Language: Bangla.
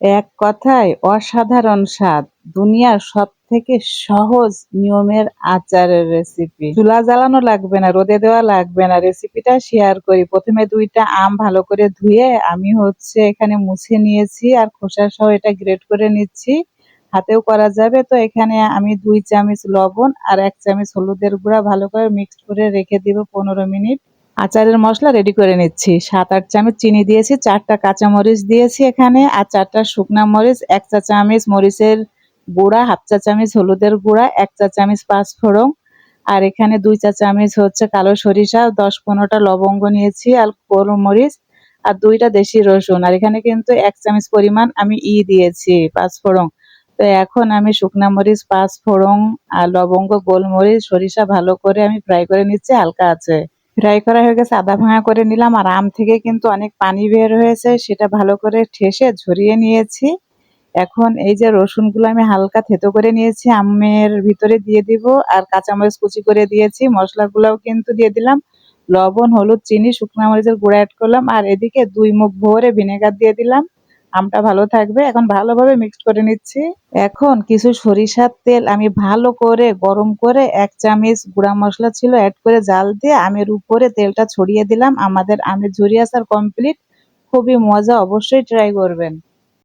এক কথায় অসাধারণ স্বাদ, দুনিয়ার সব থেকে সহজ নিয়মের আচারের রেসিপি চুলা জ্বালানো লাগবে না, রোদে দেওয়া লাগবে না। রেসিপিটা শেয়ার করি। প্রথমে দুইটা আম ভালো করে ধুয়ে আমি হচ্ছে এখানে মুছে নিয়েছি আর খোসা সহ এটা গ্রেট করে নিচ্ছি। হাতেও করা যাবে। তো এখানে আমি দুই চামচ লবণ আর এক চামচ হলুদের গুঁড়া ভালো করে মিক্সড করে রেখে দিব পনেরো মিনিট। আচারের মশলা রেডি করে নিচ্ছি। সাত, আট চামচ চিনি দিয়েছি, চারটা কাঁচামরিচ দিয়েছি এখানে, আর চারটা শুকনা মরিচ, এক চা চামচ মরিচের গুঁড়া, হাফ চা চামচ হলুদের গুঁড়া, এক চা চামচ পাঁচফোড়ন আর এখানে দুই চা চামচ হচ্ছে কালো সরিষা, দশ পনেরোটা লবঙ্গ নিয়েছি আর গোলমরিচ, আর দুইটা দেশি রসুন। আর এখানে কিন্তু এক চামচ পরিমাণ আমি ই দিয়েছি পাঁচফোড়ন তো এখন আমি শুকনা মরিচ পাঁচফোড়ন আর লবঙ্গ, গোলমরিচ, সরিষা ভালো করে আমি ফ্রাই করে নিচ্ছি, হালকা আছে। ফ্রাই করা হয়ে গেছে, আদা ভাঙা করে নিলাম, আর আম থেকে কিন্তু অনেক পানি বের হয়েছে, সেটা ভালো করে ঠেসে ঝরিয়ে নিয়েছি। এখন এই যে রসুনগুলো আমি হালকা থেতো করে নিয়েছি, আমের ভিতরে দিয়ে দিব, আর কাঁচামরিচ কুচি করে দিয়েছি, মশলাগুলোও কিন্তু দিয়ে দিলাম। লবণ, হলুদ, চিনি, শুকনো মরিচের গুঁড়া অ্যাড করলাম, আর এদিকে দুই মুখ ভরে ভিনেগার দিয়ে দিলাম। আমটা ভালো থাকবে। এখন ভালোভাবে মিক্স করে নিচ্ছি। এখন কিছু সরিষার তেল আমি ভালো করে গরম করে এক চামচ গুঁড়া মশলা ছিল অ্যাড করে জাল দিয়ে আমের উপরে তেলটা ছড়িয়ে দিলাম। আমাদের আমের ঝুরি আসার কমপ্লিট খুবই মজা, অবশ্যই ট্রাই করবেন।